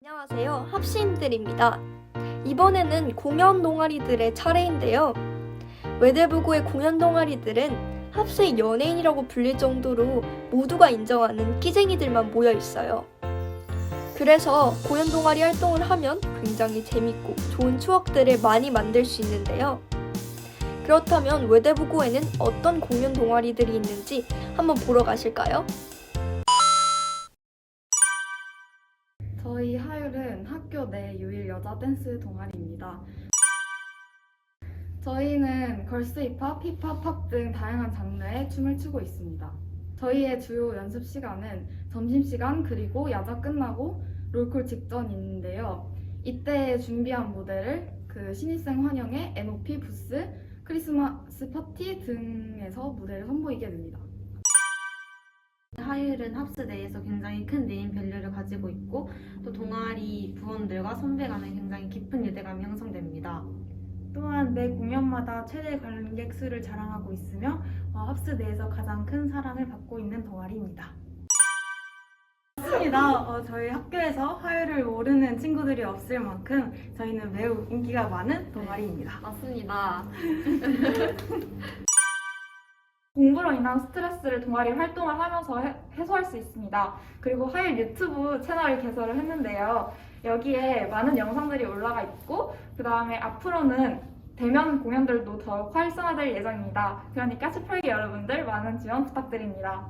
안녕하세요. 합시인들입니다. 이번에는 공연 동아리들의 차례인데요. 외대부고의 공연 동아리들은 합수의 연예인이라고 불릴 정도로 모두가 인정하는 끼쟁이들만 모여 있어요. 그래서 공연 동아리 활동을 하면 굉장히 재밌고 좋은 추억들을 많이 만들 수 있는데요. 그렇다면 외대부고에는 어떤 공연 동아리들이 있는지 한번 보러 가실까요? 저희 하율은 학교 내 유일 여자 댄스 동아리입니다. 저희는 걸스 힙합, 힙합, 팝 등 다양한 장르의 춤을 추고 있습니다. 저희의 주요 연습 시간은 점심시간 그리고 야자 끝나고 롤콜 직전 있는데요. 이때 준비한 무대를 그 신입생 환영회, NOP 부스, 크리스마스 파티 등에서 무대를 선보이게 됩니다. 하율은 합스 내에서 굉장히 큰 네임 밸류를 가지고 있고 또 동아리 부원들과 선배 간에 굉장히 깊은 유대감이 형성됩니다. 또한 매 공연마다 최대 관객 수를 자랑하고 있으며 어, 합스 내에서 가장 큰 사랑을 받고 있는 동아리입니다. 맞습니다. 어, 저희 학교에서 화요를 모르는 친구들이 없을 만큼 저희는 매우 인기가 많은 동아리입니다. 맞습니다. 공부로 인한 스트레스를 동아리 활동을 하면서 해, 해소할 수 있습니다. 그리고 하일 유튜브 채널을 개설을 했는데요. 여기에 많은 영상들이 올라가 있고 그 다음에 앞으로는 대면 공연들도 더욱 활성화될 예정입니다. 그러니까 스플기 여러분들 많은 지원 부탁드립니다.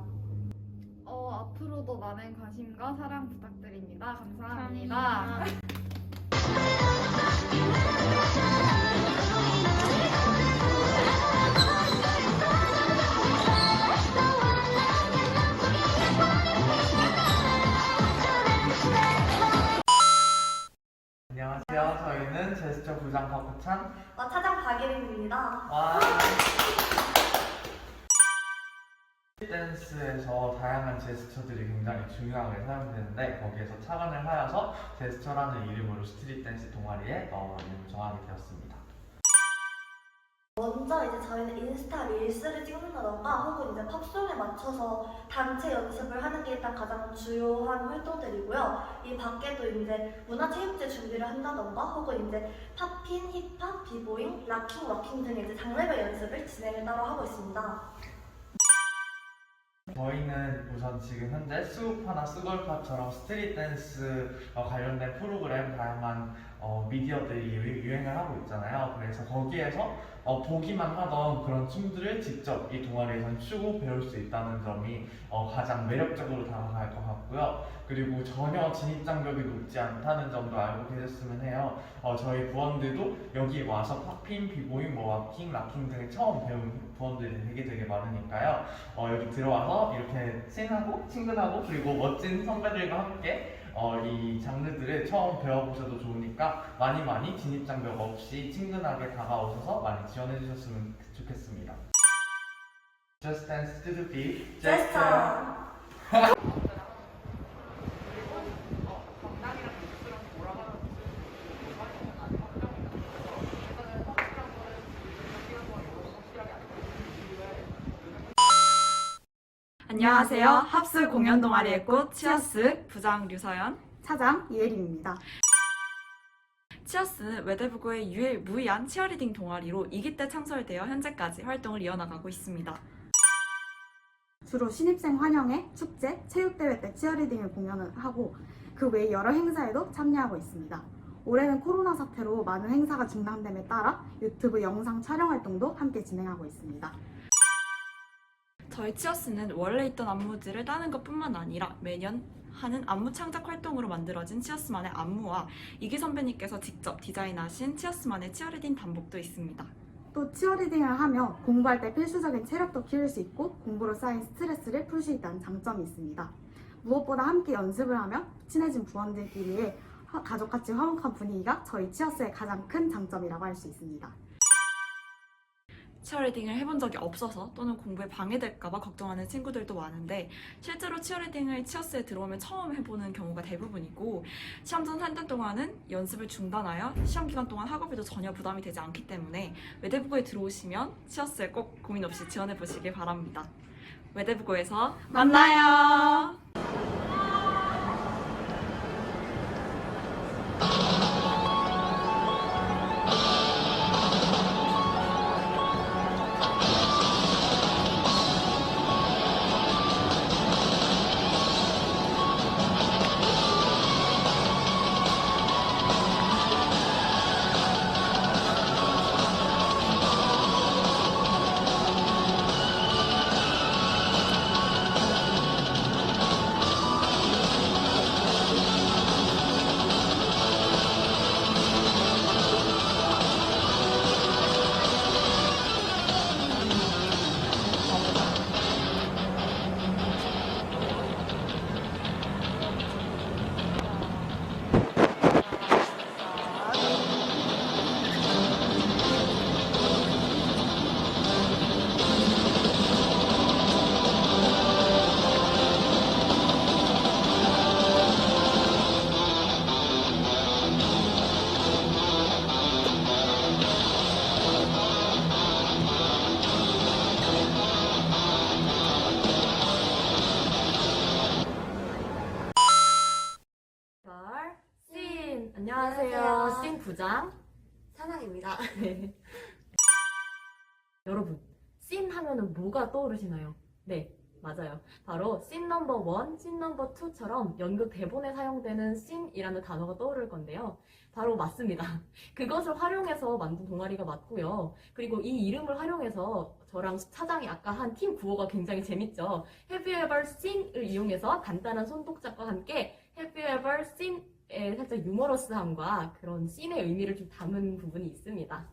어, 앞으로도 많은 관심과 사랑 부탁드립니다. 감사합니다. 안녕하세요. 저희는 제스처 부장 박호찬. 어, 차장 박예린입니다. 와. 댄스에서 다양한 제스처들이 굉장히 중요하게 사용되는데 거기에서 착안을 하여서 제스처라는 이름으로 스트릿 댄스 동아리에 어, 이름을 정하게 되었습니다. 먼저 이제 저희는 인스타 릴스를 찍는다던가 혹은 이제 팝송에 맞춰서 단체 연습을 하는 게 일단 가장 주요한 활동들이고요. 이 밖에도 이제 문화체육제 준비를 한다던가 혹은 이제 팝핀, 힙합, 비보잉, 락킹, 러킹 등의 이제 장르별 연습을 진행을 따로 하고 있습니다. 저희는 우선 지금 현재 수우파나 수걸파처럼 스트릿 댄스 어, 관련된 프로그램 다양한 어, 미디어들이 유- 유행을 하고 있잖아요. 그래서 거기에서 어, 보기만 하던 그런 춤들을 직접 이 동아리에서는 추고 배울 수 있다는 점이 어, 가장 매력적으로 다가갈 것 같고요. 그리고 전혀 진입 장벽이 높지 않다는 점도 알고 계셨으면 해요. 어, 저희 부원들도 여기 와서 팝핀, 비보잉, 뭐 와킹, 락킹 등을 처음 배운 부원들이 되게 되게 많으니까요. 어, 여기 들어와서 이렇게 친하고 친근하고 그리고 멋진 선배들과 함께 어, 이 장르들을 처음 배워보셔도 좋으니까 많이 많이 진입 장벽 없이 친근하게 다가오셔서 많이 지원해 주셨으면 좋겠습니다. Just Dance to the Beat, 제스 안녕하세요. 합스 공연 동아리의 꽃 치어스 부장 류서연. 차장 이혜림입니다. 치어스는 외대부고의 유일 무이한 치어리딩 동아리로 2기 때 창설되어 현재까지 활동을 이어나가고 있습니다. 주로 신입생 환영회, 축제, 체육대회 때 치어리딩을 공연을 하고 그 외 여러 행사에도 참여하고 있습니다. 올해는 코로나 사태로 많은 행사가 중단됨에 따라 유튜브 영상 촬영 활동도 함께 진행하고 있습니다. 저희 치어스는 원래 있던 안무들을 따는 것뿐만 아니라 매년 하는 안무 창작 활동으로 만들어진 치어스만의 안무와 이기 선배님께서 직접 디자인하신 치어스만의 치어리딩 단복도 있습니다. 또 치어리딩을 하며 공부할 때 필수적인 체력도 키울 수 있고 공부로 쌓인 스트레스를 풀 수 있다는 장점이 있습니다. 무엇보다 함께 연습을 하며 친해진 부원들끼리의 화- 가족같이 화목한 분위기가 저희 치어스의 가장 큰 장점이라고 할 수 있습니다. 치어리딩을 해본 적이 없어서 또는 공부에 방해될까봐 걱정하는 친구들도 많은데 실제로 치어리딩을 치어스에 들어오면 처음 해보는 경우가 대부분이고 시험 전 한 달 동안은 연습을 중단하여 시험 기간 동안 학업에도 전혀 부담이 되지 않기 때문에 외대부고에 들어오시면 치어스에 꼭 고민 없이 지원해 보시길 바랍니다. 외대부고에서 만나요. 씬 하면은 뭐가 떠오르시나요? 네 맞아요. 바로 씬 넘버 원, 씬 넘버 투처럼 연극 대본에 사용되는 씬이라는 단어가 떠오를 건데요. 바로 맞습니다. 그것을 활용해서 만든 동아리가 맞고요. 그리고 이 이름을 활용해서 저랑 차장이 아까 한 팀 구호가 굉장히 재밌죠. Have you ever seen을 이용해서 간단한 손동작과 함께 Have you ever seen 에 살짝 유머러스함과 그런 씬의 의미를 좀 담은 부분이 있습니다.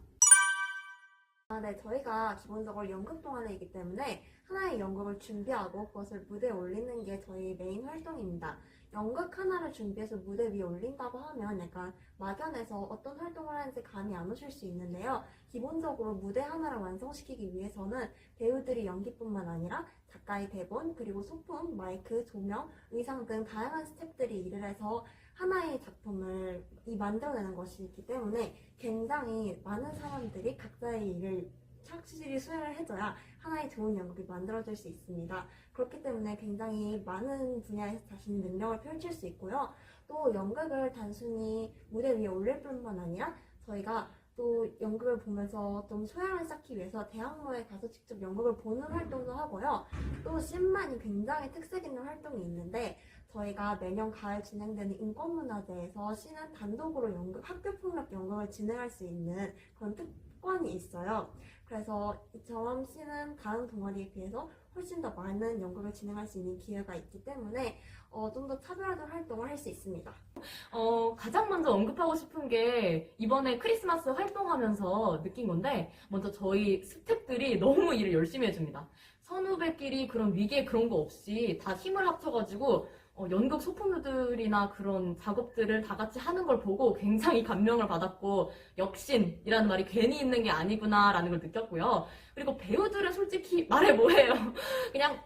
아, 네, 저희가 기본적으로 연극 동아리이기 때문에 하나의 연극을 준비하고 그것을 무대에 올리는 게 저희 메인 활동입니다. 연극 하나를 준비해서 무대 위에 올린다고 하면 약간 막연해서 어떤 활동을 하는지 감이 안 오실 수 있는데요. 기본적으로 무대 하나를 완성시키기 위해서는 배우들이 연기뿐만 아니라 작가의 대본, 그리고 소품, 마이크, 조명, 의상 등 다양한 스태프들이 일을 해서 하나의 작품을 이 만들어내는 것이기 때문에 굉장히 많은 사람들이 각자의 일을 착실히 수행을 해줘야 하나의 좋은 연극이 만들어질 수 있습니다. 그렇기 때문에 굉장히 많은 분야에서 자신의 능력을 펼칠 수 있고요. 또 연극을 단순히 무대 위에 올릴 뿐만 아니라 저희가 또 연극을 보면서 좀 소양을 쌓기 위해서 대학로에 가서 직접 연극을 보는 활동도 하고요. 또 씬만이 굉장히 특색 있는 활동이 있는데 저희가 매년 가을 진행되는 인권문화제에서 신은 단독으로 연극, 학교 폭력 연극을 진행할 수 있는 그런 특권이 있어요. 그래서 이처럼 신은 다른 동아리에 비해서 훨씬 더 많은 연극을 진행할 수 있는 기회가 있기 때문에 어, 좀 더 차별화된 활동을 할 수 있습니다. 어, 가장 먼저 언급하고 싶은 게 이번에 크리스마스 활동하면서 느낀 건데 먼저 저희 스태프들이 너무 일을 열심히 해줍니다. 선후배끼리 그런 위기에 그런 거 없이 다 힘을 합쳐가지고 어, 연극 소품들이나 그런 작업들을 다 같이 하는 걸 보고 굉장히 감명을 받았고 역신이라는 말이 괜히 있는 게 아니구나라는 걸 느꼈고요. 그리고 배우들은 솔직히 말해 뭐해요. 그냥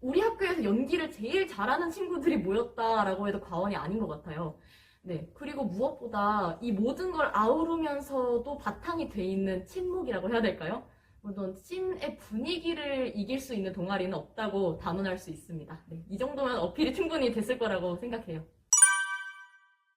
우리 학교에서 연기를 제일 잘하는 친구들이 모였다라고 해도 과언이 아닌 것 같아요. 네. 그리고 무엇보다 이 모든 걸 아우르면서도 바탕이 돼 있는 친목이라고 해야 될까요? 물론 씬의 분위기를 이길 수 있는 동아리는 없다고 단언할 수 있습니다. 네. 이 정도면 어필이 충분히 됐을 거라고 생각해요.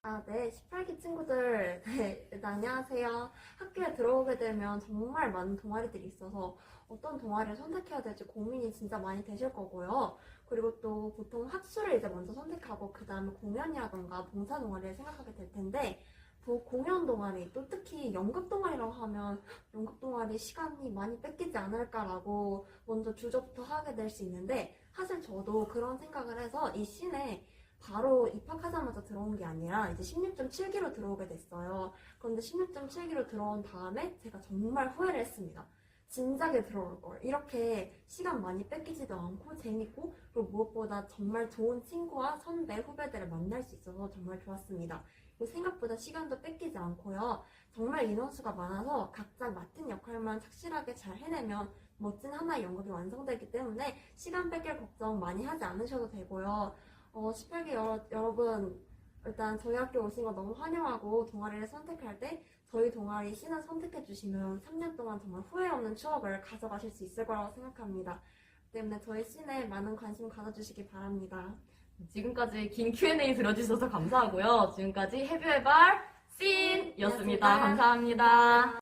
아, 네. 18기 친구들. 네. 안녕하세요. 학교에 들어오게 되면 정말 많은 동아리들이 있어서 어떤 동아리를 선택해야 될지 고민이 진짜 많이 되실 거고요. 그리고 또 보통 학수를 이제 먼저 선택하고 그 다음에 공연이라던가 봉사 동아리를 생각하게 될 텐데 또 공연 동아리, 또 특히 연극 동아리라고 하면 연극 동아리 시간이 많이 뺏기지 않을까라고 먼저 주저부터 하게 될 수 있는데 사실 저도 그런 생각을 해서 이 씬에 바로 입학하자마자 들어온 게 아니라 이제 16.7기로 들어오게 됐어요. 그런데 16.7기로 들어온 다음에 제가 정말 후회를 했습니다. 진작에 들어올 걸. 이렇게 시간 많이 뺏기지도 않고 재밌고 그리고 무엇보다 정말 좋은 친구와 선배, 후배들을 만날 수 있어서 정말 좋았습니다. 그리고 생각보다 시간도 뺏기지 않고요. 정말 인원수가 많아서 각자 맡은 역할만 착실하게 잘 해내면 멋진 하나의 연극이 완성되기 때문에 시간 뺏길 걱정 많이 하지 않으셔도 되고요. 어, 18기 여러, 여러분, 일단 저희 학교 오신 거 너무 환영하고 동아리를 선택할 때 저희 동아리 신을 선택해 주시면 3년 동안 정말 후회 없는 추억을 가져가실 수 있을 거라고 생각합니다. 때문에 저희 씬에 많은 관심 가져주시기 바랍니다. 지금까지 긴 Q&A 들어주셔서 감사하고요. 지금까지 해뷰의 씬이었습니다. 감사합니다.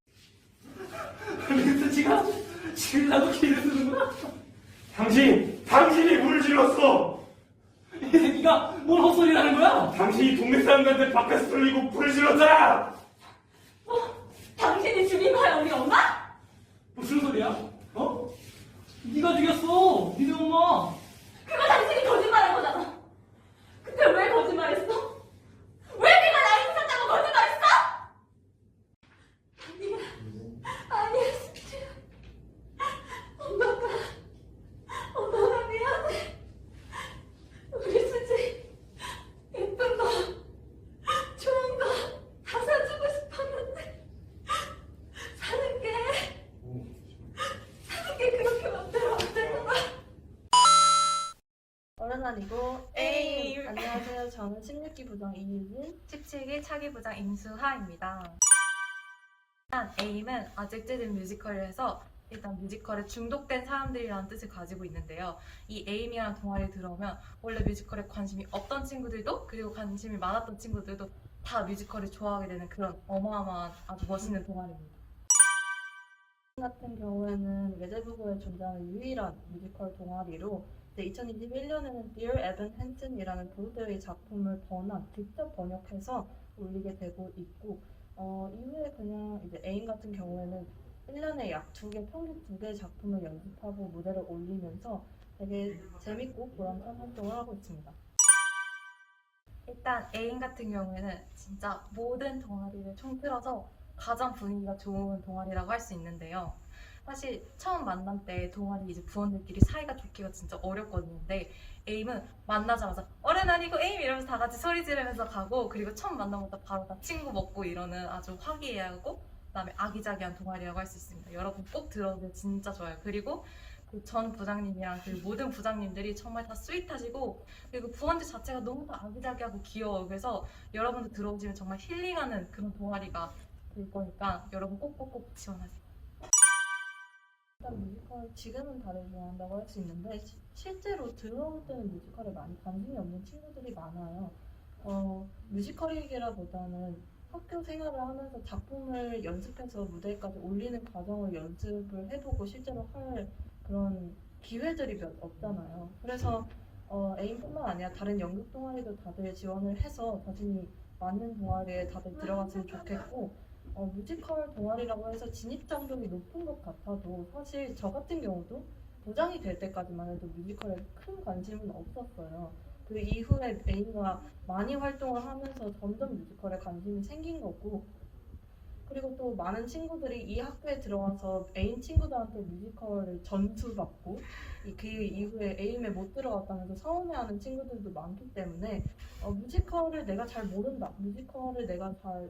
그래서 지금 질라고 기를 쓰는구나. 당신, 당신이 물을 질렀어. 이 새끼가 뭘 헛소리라는 거야? 당신이 동네 사람들한테 바깥에서 돌리고 불을 질렀잖아. 당신이 죽인 거야, 우리 엄마? 무슨 소리야? 어? 네가 죽였어. 니네 엄마. 그거 당신이 거잖아. 왜 거짓말했어? 왜 네가 나 인사다고 거짓말했어? 아니, 진짜. 엄마가, 엄마가 미안해. 우리 수지, 예쁜 거, 좋은 거 다 사주고 싶었는데, 사는 게, 사는 게 그렇게 맘대로 안 되는 거야. 어른 아니고 부장 이유진 17기 차기 부장 임수하입니다. 일단 에임은 아직 찌든 뮤지컬을 해서 일단 뮤지컬에 중독된 사람들이라는 뜻을 가지고 있는데요. 이 에임이라는 동아리에 들어오면 원래 뮤지컬에 관심이 없던 친구들도 그리고 관심이 많았던 친구들도 다 뮤지컬을 좋아하게 되는 그런 어마어마한 아주 멋있는 동아리입니다. 같은 경우에는 외대부고에 존재하는 유일한 뮤지컬 동아리로 2021년에는 Dear Evan Hansen이라는 브로드웨이 작품을 번안, 직접 번역해서 올리게 되고 있고 어, 이후에 그냥 이제 에임 같은 경우에는 1년에 약 두 개, 평균 두 개 작품을 연습하고 무대를 올리면서 되게 재밌고 보람찬 활동을 하고 있습니다. 일단 에임 같은 경우에는 진짜 모든 동아리를 통틀어서 가장 분위기가 좋은 동아리라고 할 수 있는데요. 사실 처음 만남 때 동아리 이제 부원들끼리 사이가 좋기가 진짜 어렵거든요. 근데 에임은 만나자마자 어른 아니고 에임 이러면서 다 같이 소리 지르면서 가고 그리고 처음 만나부터 바로 다 친구 먹고 이러는 아주 화기애애하고 그다음에 아기자기한 동아리라고 할 수 있습니다. 여러분 꼭 들어보면 진짜 좋아요. 그리고 그 전 부장님이랑 그 모든 부장님들이 정말 다 스윗하시고 그리고 부원들 자체가 너무 다 아기자기하고 귀여워요. 그래서 여러분들 들어오시면 정말 힐링하는 그런 동아리가 될 거니까 여러분 꼭꼭꼭 지원하세요. 일단 뮤지컬 지금은 다들 좋아한다고 할 수 있는데 시- 실제로 들어올 때는 뮤지컬에 많이 관심이 없는 친구들이 많아요. 어, 뮤지컬이기라보다는 학교 생활을 하면서 작품을 연습해서 무대까지 올리는 과정을 연습을 해보고 실제로 할 그런 기회들이 몇 없잖아요. 그래서 어, 에임뿐만 아니라 다른 연극 동아리도 다들 지원을 해서 자신이 맞는 동아리에 다들 들어갔으면 좋겠고 어, 뮤지컬 동아리라고 해서 진입 장벽이 높은 것 같아도 사실 저 같은 경우도 부장이 될 때까지만 해도 뮤지컬에 큰 관심은 없었어요. 그 이후에 에임과 많이 활동을 하면서 점점 뮤지컬에 관심이 생긴 거고 그리고 또 많은 친구들이 이 학교에 들어와서 애인 친구들한테 뮤지컬을 전수받고 이- 그 이후에 에임에 못 들어갔다면서 서운해하는 친구들도 많기 때문에 어, 뮤지컬을 내가 잘 모른다, 뮤지컬을 내가 잘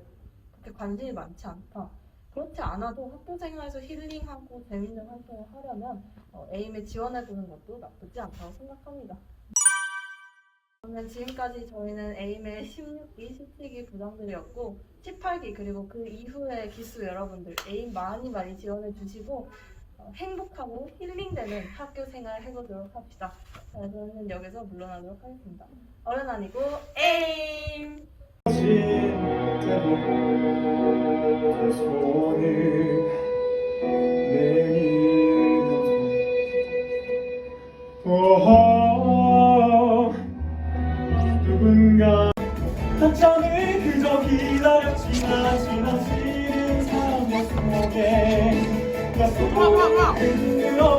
그렇게 관심이 많지 않다. 그렇지 않아도 학교 생활에서 힐링하고 재밌는 활동을 하려면 어, 에임에 지원해보는 것도 나쁘지 않다고 생각합니다. 그러면 지금까지 저희는 에임의 16기, 17기 부장들이었고 18기 그리고 그 이후의 기수 여러분들 에임 많이 많이 지원해 주시고 어, 행복하고 힐링되는 학교 생활 해보도록 합시다. 자, 저는 여기서 물러나도록 하겠습니다. 어른 아니고 에임! 그 누군가 한참을 그저 기다렸지만 지나치는 사람 속에 가슴을 흔들어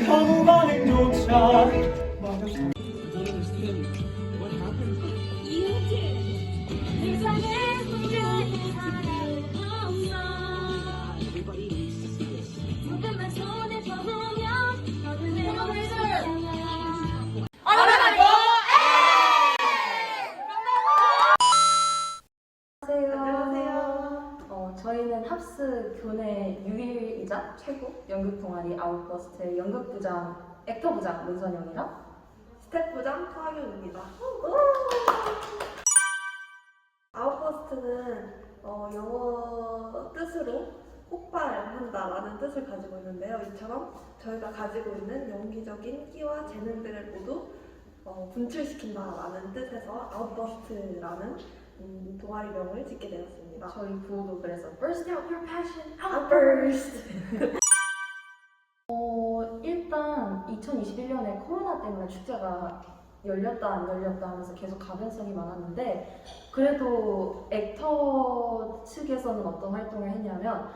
내 아무 반응조차 최고 연극 동아리 아웃버스트의 연극 부장, 액터 부장 문선영이랑 스태프부장 서학윤입니다. 아웃버스트는 어, 영어 뜻으로 폭발한다라는 뜻을 가지고 있는데요. 이처럼 저희가 가지고 있는 연기적인 끼와 재능들을 모두 어, 분출시킨다라는 뜻에서 아웃버스트라는 음, 동아리명을 짓게 되었습니다. 저희 부호도 그래서 Burst out your passion, Outburst! 어, 일단 2021년에 코로나 때문에 축제가 열렸다 안 열렸다 하면서 계속 가변성이 많았는데 그래도 액터 측에서는 어떤 활동을 했냐면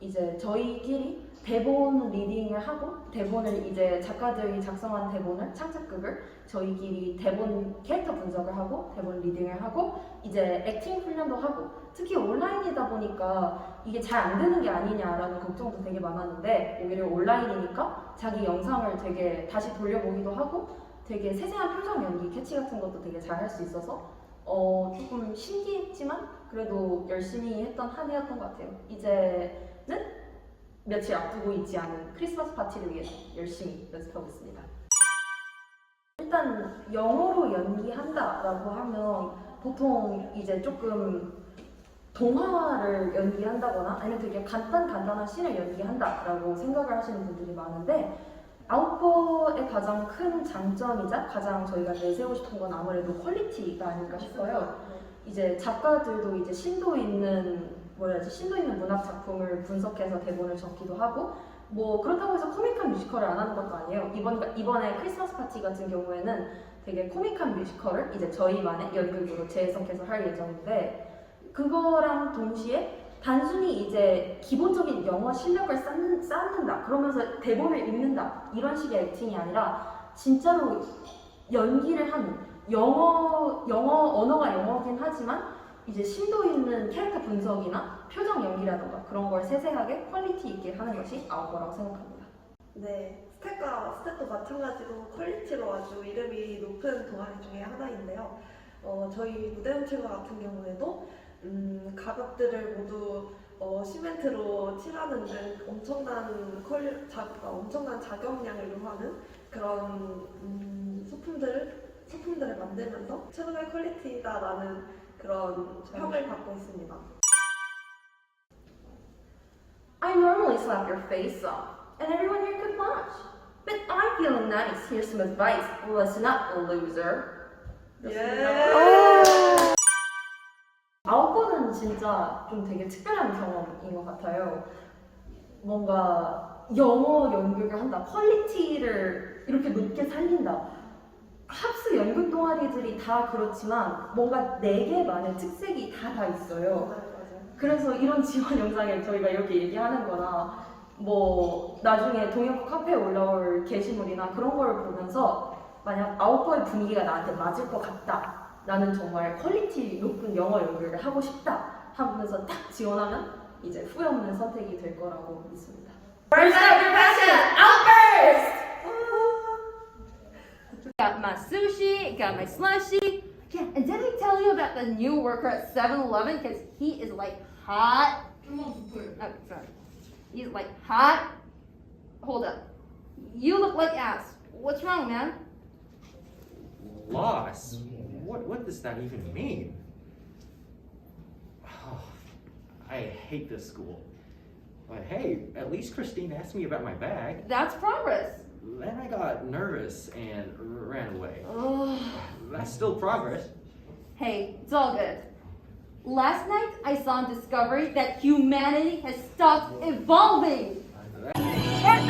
이제 저희끼리 대본 리딩을 하고 대본을 이제 작가들이 작성한 대본을 창작극을 저희끼리 대본 캐릭터 분석을 하고 대본 리딩을 하고 이제 액팅 훈련도 하고 특히 온라인이다 보니까 이게 잘 안 되는 게 아니냐라는 걱정도 되게 많았는데 오히려 온라인이니까 자기 영상을 되게 다시 돌려보기도 하고 되게 세세한 표정 연기 캐치 같은 것도 되게 잘 할 수 있어서 어 조금 신기했지만 그래도 열심히 했던 한 해였던 것 같아요. 이제 는 며칠 앞두고 있지 않은 크리스마스 파티를 위해서 열심히 연습하고 있습니다. 일단 영어로 연기한다라고 하면 보통 이제 조금 동화를 연기한다거나 아니면 되게 간단 간단한 씬을 연기한다라고 생각을 하시는 분들이 많은데 아웃포의 가장 큰 장점이자 가장 저희가 내세우고 싶은 건 아무래도 퀄리티가 아닐까 싶어요. 이제 작가들도 이제 심도 있는 뭐라 해야지 심도 있는 문학 작품을 분석해서 대본을 적기도 하고 뭐 그렇다고 해서 코믹한 뮤지컬을 안 하는 것도 아니에요. 이번 이번에 크리스마스 파티 같은 경우에는 되게 코믹한 뮤지컬을 이제 저희만의 연극으로 재해석해서 할 예정인데 그거랑 동시에 단순히 이제 기본적인 영어 실력을 쌓는, 쌓는다 그러면서 대본을 읽는다 이런 식의 액팅이 아니라 진짜로 연기를 하는 영어 영어 언어가 영어긴 하지만 이제 심도 있는 캐릭터 분석이나 표정 연기라던가 그런 걸 세세하게 퀄리티 있게 하는 것이 아웃거라고 생각합니다. 네, 스텝과 스텝도 마찬가지로 퀄리티로 아주 이름이 높은 동아리 중에 하나인데요. 어, 저희 무대 연출과 같은 경우에도 음, 가격들을 모두 어, 시멘트로 칠하는 등 엄청난 퀄, 자, 엄청난 작업량을 요하는 그런 음, 소품들을 소품들을 만들면서 최고의 퀄리티다라는 그런 평을 받고 있습니다. I normally slap your face off, and everyone here could watch. But I'm feeling nice. Here's some advice. Listen up, loser. 예. 아웃보는 진짜 좀 되게 특별한 경험인 것 같아요. 뭔가 영어 연극을 한다, 퀄리티를 이렇게 높게 살린다. 합스 연극 동아리들이 다 그렇지만 뭔가 네 개만의 특색이 다 다 있어요. 그래서 이런 지원 영상에 저희가 이렇게 얘기하는 거나 뭐 나중에 동역 카페에 올라올 게시물이나 그런 걸 보면서 만약 아웃보의 분위기가 나한테 맞을 것 같다 나는 정말 퀄리티 높은 영어 연극을 하고 싶다 하면서 딱 지원하면 이제 후회 없는 선택이 될 거라고 믿습니다. Burst out your passion! Outburst! Got my sushi, got my slushy. Yeah, and did I tell you about the new worker at 7-Eleven? Because he is like hot. Oh, sorry. He's like hot. Hold up. You look like ass. What's wrong, man? Loss? What, what does that even mean? Oh, I hate this school. But hey, at least Christine asked me about my bag. That's progress. Then I got nervous and ran away. Ugh. That's still progress. Hey, it's all good. Last night I saw on Discovery that humanity has stopped evolving. Carry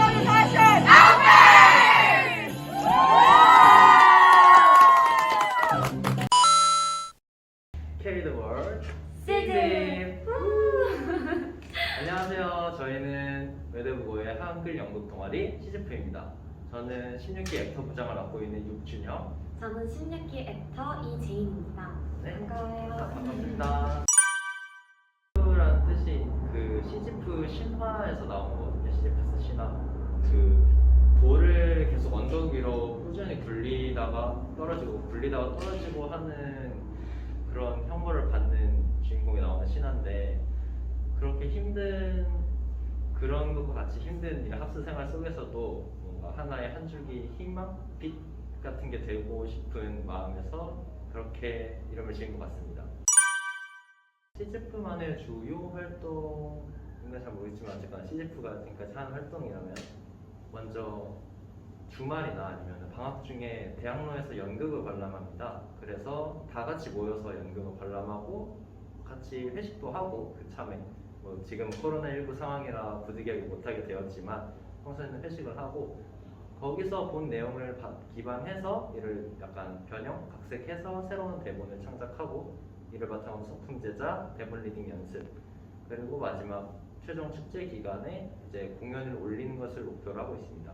저는 16기 액터 부장을 맡고 있는 육준혁. 저는 16기 액터 이재인입니다. 네. 반가워요. 반갑습니다. 시즈프라는 뜻이 그 시지프 신화에서 나온 거거든요. 시지프스 신화. 그 돌을 계속 언덕 위로 꾸준히 굴리다가 떨어지고 굴리다가 떨어지고 하는 그런 혐오를 받는 주인공이 나오는 신화인데 그렇게 힘든 그런 것과 같이 힘든 이 합수 생활 속에서도 하나의 한 줄기 희망, 빛 같은 게 되고 싶은 마음에서 그렇게 이름을 지은 것 같습니다. 시즈프만의 주요 분들 잘 모르겠지만 어쨌거나 CGF가 지금까지 하는 활동이라면 먼저 주말이나 아니면 방학 중에 대학로에서 연극을 관람합니다. 그래서 다 같이 모여서 연극을 관람하고 같이 회식도 하고 그 참에 뭐 지금 코로나19 상황이라 부득이하게 못하게 되었지만 평소에는 회식을 하고 거기서 본 내용을 바- 기반해서 이를 약간 변형, 각색해서 새로운 대본을 창작하고 이를 바탕으로 소품 제작, 대본 리딩 연습 그리고 마지막 최종 축제 기간에 이제 공연을 올리는 것을 목표로 하고 있습니다.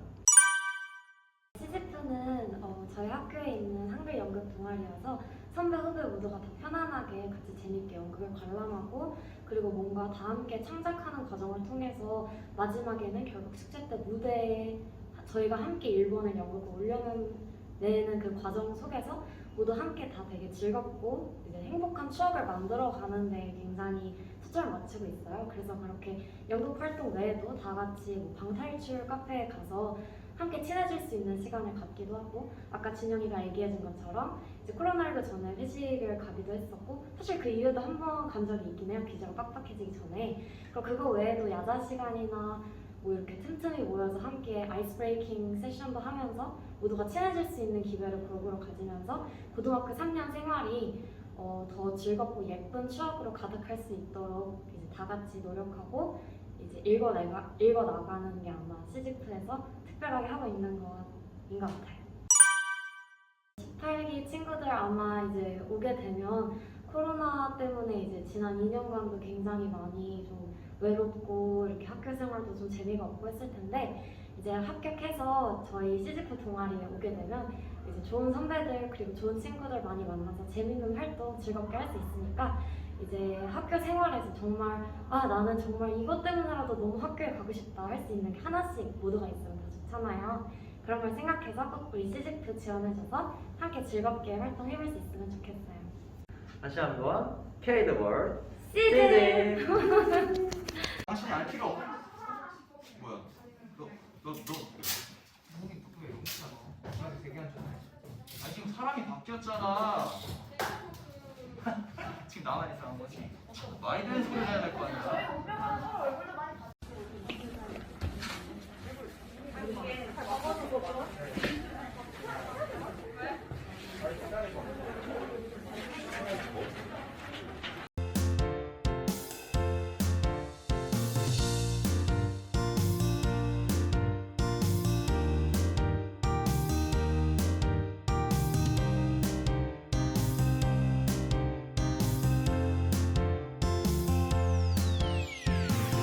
CGF는 어, 저희 학교에 있는 한글 연극 동아리여서 선배 후배 모두가 다 편안하게 같이 재밌게 연극을 관람하고 그리고 뭔가 다 함께 창작하는 과정을 통해서 마지막에는 결국 축제 때 무대에 저희가 함께 일본의 연극을 올려내는 그 과정 속에서 모두 함께 다 되게 즐겁고 이제 행복한 추억을 만들어 가는데 굉장히 초점을 맞추고 있어요. 그래서 그렇게 연극 활동 외에도 다 같이 뭐 방탈출 카페에 가서 함께 친해질 수 있는 시간을 갖기도 하고 아까 진영이가 얘기해준 것처럼 이제 코로나19 전에 회식을 가기도 했었고 사실 그 이후에도 한 번 간 적이 있긴 해요 기자가 빡빡해지기 전에 그리고 그거 외에도 야자 시간이나 뭐 이렇게 틈틈이 모여서 함께 아이스 브레이킹 세션도 하면서 모두가 친해질 수 있는 기회를 골고루 가지면서 고등학교 3년 생활이 어, 더 즐겁고 예쁜 추억으로 가득할 수 있도록 이제 다 같이 노력하고 이제 읽어내가, 읽어나가는 게 아마 시지프에서 특별하게 하고 있는 것인 것 같아요. 18기 친구들 아마 이제 오게 되면 코로나 때문에 이제 지난 2년간도 굉장히 많이 좀 외롭고 이렇게 학교 생활도 좀 재미가 없고 했을 텐데 이제 합격해서 저희 시지프 동아리에 오게 되면 이제 좋은 선배들 그리고 좋은 친구들 많이 만나서 재밌는 활동 즐겁게 할 수 있으니까 이제 학교 생활에서 정말 아 나는 정말 이것 때문에라도 너무 학교에 가고 싶다 할 수 있는 게 하나씩 모두가 있으면 더 좋잖아요. 그런 걸 생각해서 꼭 우리 시지프 지원해줘서 함께 즐겁게 활동해볼 수 있으면 좋겠어요. 다시 한번 K the word 시 즌! 당신 알 필요 없. 뭐야? 너, 너, 너. 목이 왜 여기 있잖아. 나한테 되게 안 좋네. 아 지금 사람이 바뀌었잖아. 지금 나만 이상한 거지? 많이 되는 소리 해야 될 거 아니야?